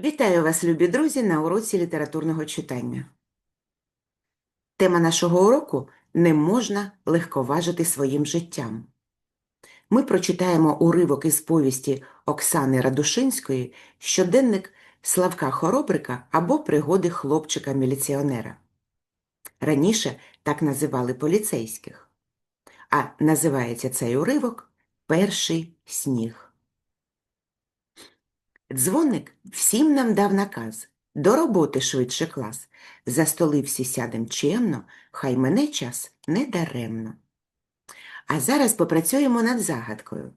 Вітаю вас, любі друзі, на уроці літературного читання. Тема нашого уроку не можна легковажити своїм життям. Ми прочитаємо уривок із повісті Оксани Радушинської щоденник Славка Хоробрика або пригоди хлопчика-міліціонера. Раніше так називали поліцейських. А називається цей уривок Перший сніг. Дзвоник всім нам дав наказ. До роботи швидше клас. За столи всі сядем чемно, хай мене час не даремно. А зараз попрацюємо над загадкою.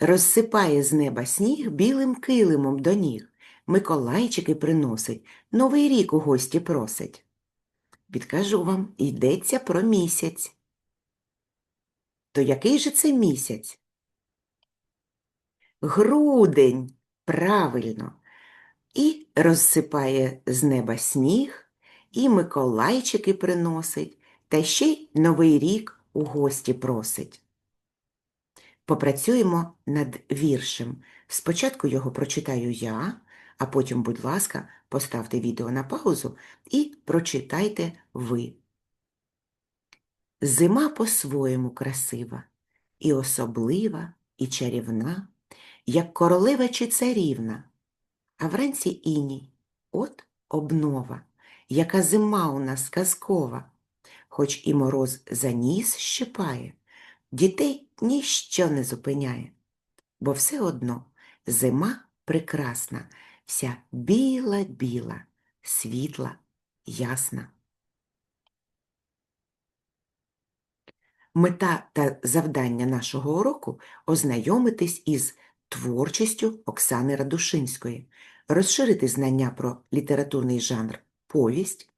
Розсипає з неба сніг білим килимом до ніг. Миколайчики приносить, новий рік у гості просить. Підкажу вам, йдеться про місяць. То який же це місяць? Грудень, правильно. І розсипає з неба сніг, і Миколайчики приносить, та ще й Новий рік у гості просить. Попрацюємо над віршем. Спочатку його прочитаю я, а потім, будь ласка, поставте відео на паузу і прочитайте ви. Зима по-своєму красива, і особлива, і чарівна як королева чи царівна, а вранці іній, от обнова, яка зима у нас казкова, хоч і мороз за ніс щипає, дітей ніщо не зупиняє, бо все одно зима прекрасна, вся біла-біла, світла, ясна. Мета та завдання нашого уроку ознайомитись із творчістю Оксани Радушинської, розширити знання про літературний жанр повість,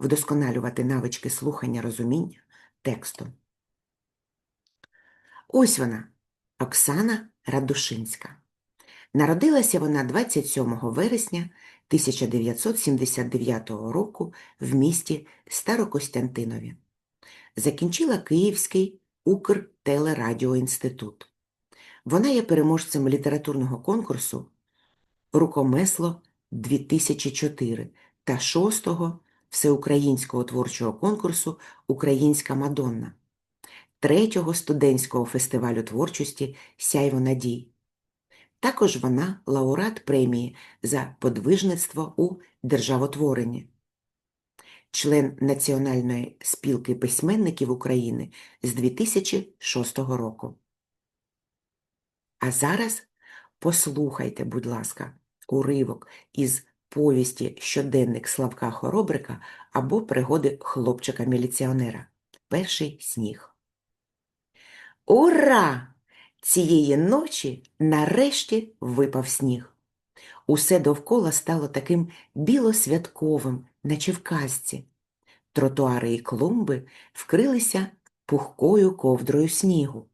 вдосконалювати навички слухання розуміння тексту. Ось вона, Оксана Радушинська. Народилася вона 27 вересня 1979 року в місті Старокостянтинові. Закінчила Київський Укртелерадіоінститут. Вона є переможцем літературного конкурсу Рукомесло 2004 та 6-го всеукраїнського творчого конкурсу Українська Мадонна, 3-го студентського фестивалю творчості Сяйво надій. Також вона лауреат премії за подвижництво у державотворенні, член Національної спілки письменників України з 2006 року. А зараз послухайте, будь ласка, уривок із повісті щоденник Славка Хоробрика або пригоди хлопчика-міліціонера. Перший сніг. Ура! Цієї ночі нарешті випав сніг. Усе довкола стало таким білосвятковим, наче в казці. Тротуари і клумби вкрилися пухкою ковдрою снігу.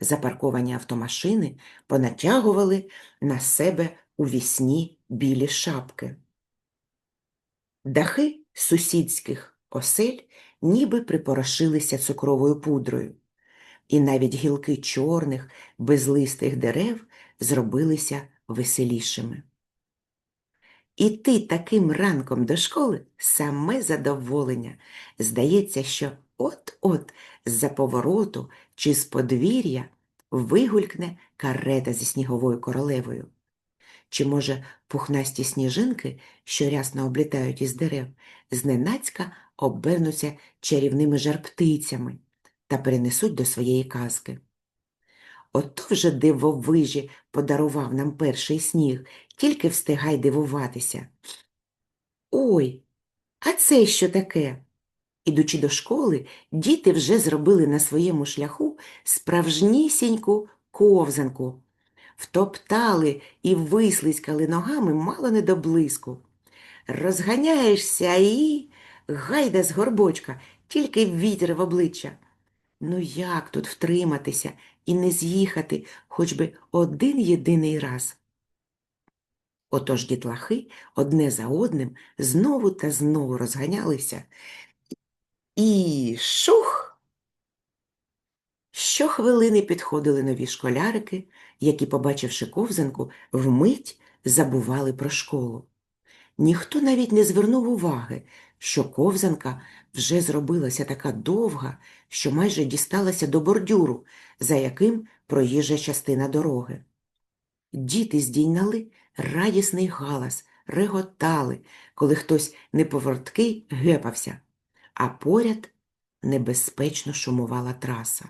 Запарковані автомашини понатягували на себе у вісні білі шапки. Дахи сусідських осель ніби припорошилися цукровою пудрою, і навіть гілки чорних, безлистих дерев зробилися веселішими. Іти таким ранком до школи саме задоволення. Здається, що от-от з-за повороту чи з подвір'я вигулькне карета зі сніговою королевою. Чи, може, пухнасті сніжинки, що рясно облітають із дерев, зненацька обернуться чарівними жарптицями та перенесуть до своєї казки. Ото вже дивовижі подарував нам перший сніг, тільки встигай дивуватися. Ой, а це що таке? Ідучи до школи, діти вже зробили на своєму шляху справжнісіньку ковзанку, втоптали і вислизькали ногами мало не до блиску. Розганяєшся і гайда з горбочка, тільки вітер в обличчя. Ну як тут втриматися і не з'їхати хоч би один єдиний раз? Отож дітлахи одне за одним знову та знову розганялися. І шух! Щохвилини підходили нові школярики, які, побачивши ковзанку, вмить забували про школу. Ніхто навіть не звернув уваги, що ковзанка вже зробилася така довга, що майже дісталася до бордюру, за яким проїжджа частина дороги. Діти здійняли радісний галас, реготали, коли хтось неповорткий гепався, а поряд небезпечно шумувала траса.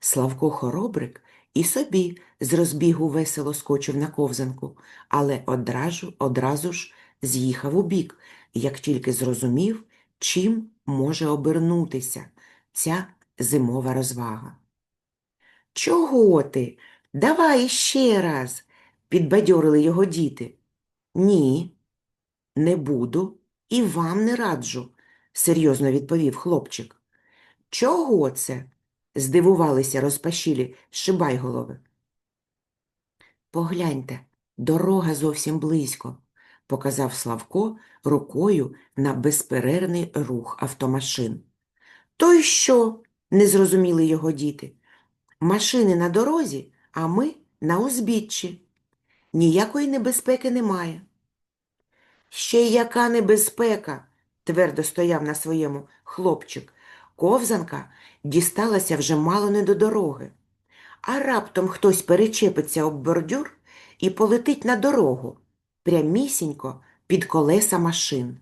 Славко Хоробрик і собі з розбігу весело скочив на ковзанку, але одразу, одразу ж з'їхав у бік, як тільки зрозумів, чим може обернутися ця зимова розвага. Чого ти? Давай ще раз, підбадьорили його діти. Ні, не буду і вам не раджу, серйозно відповів хлопчик. Чого це? здивувалися розпашілі шибайголови. Погляньте, дорога зовсім близько, показав Славко рукою на безперервний рух автомашин. То й що? не зрозуміли його діти. Машини на дорозі, а ми на узбіччі. Ніякої небезпеки немає. Ще яка небезпека, твердо стояв на своєму хлопчик. Ковзанка дісталася вже мало не до дороги. А раптом хтось перечепиться об бордюр і полетить на дорогу, прямісінько під колеса машин.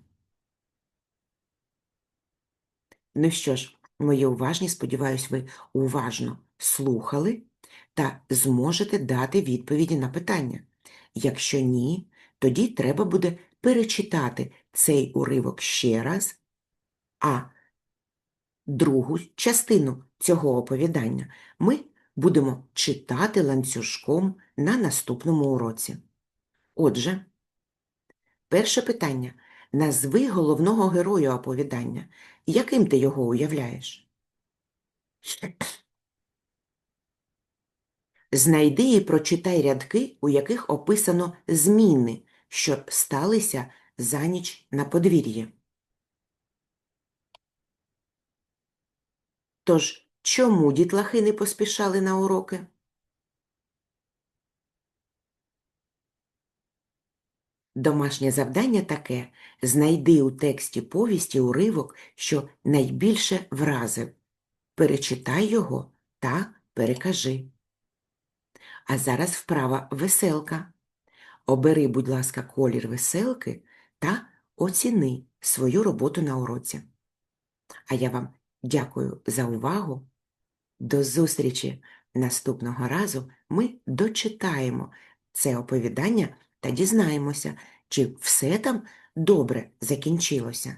Ну що ж, мої уважні, сподіваюсь, ви уважно слухали та зможете дати відповіді на питання. Якщо ні, тоді треба буде перечитати цей уривок ще раз, а другу частину цього оповідання ми будемо читати ланцюжком на наступному уроці. Отже, перше питання. Назви головного героя оповідання. Яким ти його уявляєш? Знайди і прочитай рядки, у яких описано зміни, що сталися за ніч на подвір'ї. Тож, чому дітлахи не поспішали на уроки? Домашнє завдання таке – знайди у тексті повісті уривок, що найбільше вразив. Перечитай його та перекажи. А зараз вправа веселка. Обери, будь ласка, колір веселки та оціни свою роботу на уроці. А я вам дякую за увагу. До зустрічі! Наступного разу ми дочитаємо це оповідання та дізнаємося, чи все там добре закінчилося.